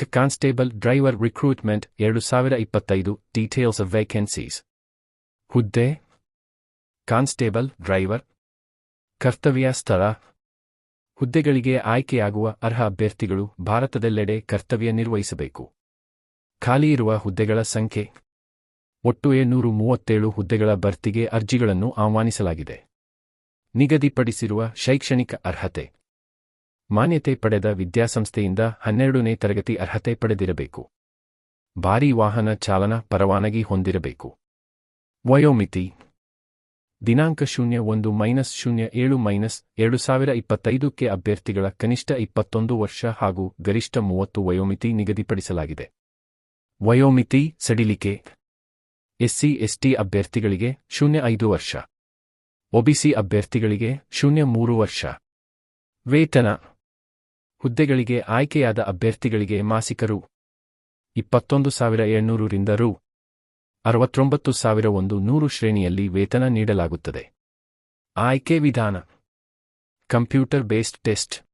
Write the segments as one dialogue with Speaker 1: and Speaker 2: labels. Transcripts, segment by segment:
Speaker 1: ಕ constable driver recruitment ಎರಡು ಸಾವಿರ ಇಪ್ಪತ್ತೈದು ಡೀಟೇಲ್ಸ್ ಆಫ್ ವೇಕೆನ್ಸೀಸ್ ಹುದ್ದೆ. ಕಾನ್ಸ್ಟೇಬಲ್ ಡ್ರೈವರ್ ಕರ್ತವ್ಯ ಸ್ಥಳ. ಹುದ್ದೆಗಳಿಗೆ ಆಯ್ಕೆಯಾಗುವ ಅರ್ಹ ಅಭ್ಯರ್ಥಿಗಳು ಭಾರತದೆಲ್ಲೆಡೆ ಕರ್ತವ್ಯ ನಿರ್ವಹಿಸಬೇಕು. ಖಾಲಿ ಇರುವ ಹುದ್ದೆಗಳ ಸಂಖ್ಯೆ. ಒಟ್ಟು ಏಳ್ನೂರು ಮೂವತ್ತೇಳು ಹುದ್ದೆಗಳ ಭರ್ತಿಗೆ ಅರ್ಜಿಗಳನ್ನು ಆಹ್ವಾನಿಸಲಾಗಿದೆ. ನಿಗದಿಪಡಿಸಿರುವ ಶೈಕ್ಷಣಿಕ ಅರ್ಹತೆ. ಮಾನ್ಯತೆ ಪಡೆದ ವಿದ್ಯಾಸಂಸ್ಥೆಯಿಂದ ಹನ್ನೆರಡನೇ ತರಗತಿ ಅರ್ಹತೆ ಪಡೆದಿರಬೇಕು. ಭಾರೀ ವಾಹನ ಚಾಲನಾ ಪರವಾನಗಿ ಹೊಂದಿರಬೇಕು. ವಯೋಮಿತಿ. ದಿನಾಂಕ ಶೂನ್ಯ ಒಂದು ಮೈನಸ್ ಶೂನ್ಯ ಏಳು ಮೈನಸ್ ಎರಡು ಸಾವಿರ ಇಪ್ಪತ್ತೈದಕ್ಕೆ ಅಭ್ಯರ್ಥಿಗಳ ಕನಿಷ್ಠ ಇಪ್ಪತ್ತೊಂದು ವರ್ಷ ಹಾಗೂ ಗರಿಷ್ಠ ಮೂವತ್ತು ವಯೋಮಿತಿ ನಿಗದಿಪಡಿಸಲಾಗಿದೆ. ವಯೋಮಿತಿ ಸಡಿಲಿಕೆ. ಎಸ್ಸಿ, ಎಸ್ಟಿ ಅಭ್ಯರ್ಥಿಗಳಿಗೆ ಶೂನ್ಯ ಐದು ವರ್ಷ. ಒಬಿಸಿ ಅಭ್ಯರ್ಥಿಗಳಿಗೆ ಶೂನ್ಯ ಮೂರು ವರ್ಷ. ವೇತನ. ಹುದ್ದೆಗಳಿಗೆ ಆಯ್ಕೆಯಾದ ಅಭ್ಯರ್ಥಿಗಳಿಗೆ ಮಾಸಿಕ ರು ಇಪ್ಪತ್ತೊಂದು ಸಾವಿರ ಏಳ್ನೂರರಿಂದ ರು. ಅರವತ್ತೊಂಬತ್ತು ಸಾವಿರ ಒಂದು ನೂರು ಶ್ರೇಣಿಯಲ್ಲಿ ವೇತನ ನೀಡಲಾಗುತ್ತದೆ. ಆಯ್ಕೆ ವಿಧಾನ. Computer based test.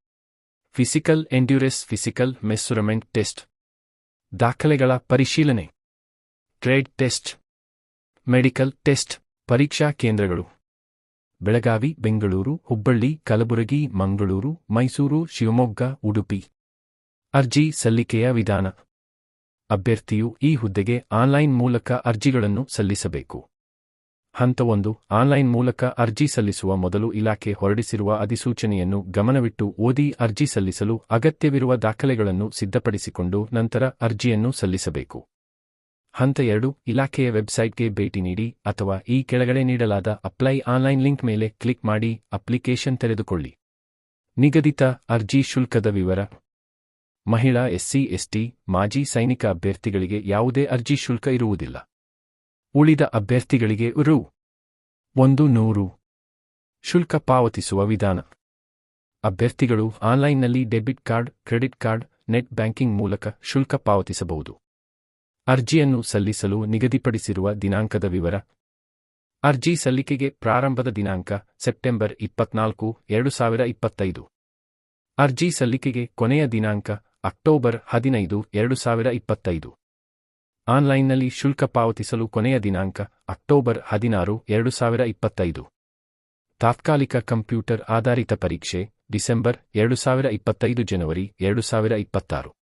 Speaker 1: Physical endurance physical measurement test. ದಾಖಲೆಗಳ ಪರಿಶೀಲನೆ. Trade test. Medical test. ಪರೀಕ್ಷಾ ಕೇಂದ್ರಗಳು. ಬೆಳಗಾವಿ, ಬೆಂಗಳೂರು, ಹುಬ್ಬಳ್ಳಿ, ಕಲಬುರಗಿ, ಮಂಗಳೂರು, ಮೈಸೂರು, ಶಿವಮೊಗ್ಗ, ಉಡುಪಿ. ಅರ್ಜಿ ಸಲ್ಲಿಕೆಯ ವಿಧಾನ. ಅಭ್ಯರ್ಥಿಯು ಈ ಹುದ್ದೆಗೆ ಆನ್ಲೈನ್ ಮೂಲಕ ಅರ್ಜಿಗಳನ್ನು ಸಲ್ಲಿಸಬೇಕು. ಹಂತ ಒಂದು ಆನ್ಲೈನ್ ಮೂಲಕ ಅರ್ಜಿ ಸಲ್ಲಿಸುವ ಮೊದಲು ಇಲಾಖೆ ಹೊರಡಿಸಿರುವ ಅಧಿಸೂಚನೆಯನ್ನು ಗಮನವಿಟ್ಟು ಓದಿ ಅರ್ಜಿ ಸಲ್ಲಿಸಲು ಅಗತ್ಯವಿರುವ ದಾಖಲೆಗಳನ್ನು ಸಿದ್ಧಪಡಿಸಿಕೊಂಡು ನಂತರ ಅರ್ಜಿಯನ್ನು ಸಲ್ಲಿಸಬೇಕು. ಹಂತ ಎರಡು, ಇಲಾಖೆಯ ವೆಬ್ಸೈಟ್ಗೆ ಭೇಟಿ ನೀಡಿ ಅಥವಾ ಈ ಕೆಳಗಡೆ ನೀಡಲಾದ ಅಪ್ಲೈ ಆನ್ಲೈನ್ ಲಿಂಕ್ ಮೇಲೆ ಕ್ಲಿಕ್ ಮಾಡಿ ಅಪ್ಲಿಕೇಶನ್ ತೆರೆದುಕೊಳ್ಳಿ. ನಿಗದಿತ ಅರ್ಜಿ ಶುಲ್ಕದ ವಿವರ. ಮಹಿಳಾ ಎಸ್ಸಿ, ಎಸ್ಟಿ, ಮಾಜಿ ಸೈನಿಕ ಅಭ್ಯರ್ಥಿಗಳಿಗೆ ಯಾವುದೇ ಅರ್ಜಿ ಶುಲ್ಕ ಇರುವುದಿಲ್ಲ. ಉಳಿದ ಅಭ್ಯರ್ಥಿಗಳಿಗೆ ರು. ಒಂದು ನೂರು. ಶುಲ್ಕ ಪಾವತಿಸುವ ವಿಧಾನ. ಅಭ್ಯರ್ಥಿಗಳು ಆನ್ಲೈನ್ನಲ್ಲಿ debit card, credit card, net banking ಮೂಲಕ ಶುಲ್ಕ ಪಾವತಿಸಬಹುದು. ಅರ್ಜಿಯನ್ನು ಸಲ್ಲಿಸಲು ನಿಗದಿಪಡಿಸಿರುವ ದಿನಾಂಕದ ವಿವರ. ಅರ್ಜಿ ಸಲ್ಲಿಕೆಗೆ ಪ್ರಾರಂಭದ ದಿನಾಂಕ ಸೆಪ್ಟೆಂಬರ್ ಇಪ್ಪತ್ನಾಲ್ಕು, ಎರಡು ಸಾವಿರ ಇಪ್ಪತ್ತೈದು. ಅರ್ಜಿ ಸಲ್ಲಿಕೆಗೆ ಕೊನೆಯ ದಿನಾಂಕ ಅಕ್ಟೋಬರ್ ಹದಿನೈದು, ಎರಡು ಸಾವಿರ ಇಪ್ಪತ್ತೈದು. ಆನ್ಲೈನ್ನಲ್ಲಿ ಶುಲ್ಕ ಪಾವತಿಸಲು ಕೊನೆಯ ದಿನಾಂಕ ಅಕ್ಟೋಬರ್ ಹದಿನಾರು, ಎರಡು ಸಾವಿರ ಇಪ್ಪತ್ತೈದು. ತಾತ್ಕಾಲಿಕ ಕಂಪ್ಯೂಟರ್ ಆಧಾರಿತ ಪರೀಕ್ಷೆ ಡಿಸೆಂಬರ್, ಎರಡು ಸಾವಿರ ಇಪ್ಪತ್ತೈದು ಜನವರಿ, ಎರಡು ಸಾವಿರ ಇಪ್ಪತ್ತಾರು.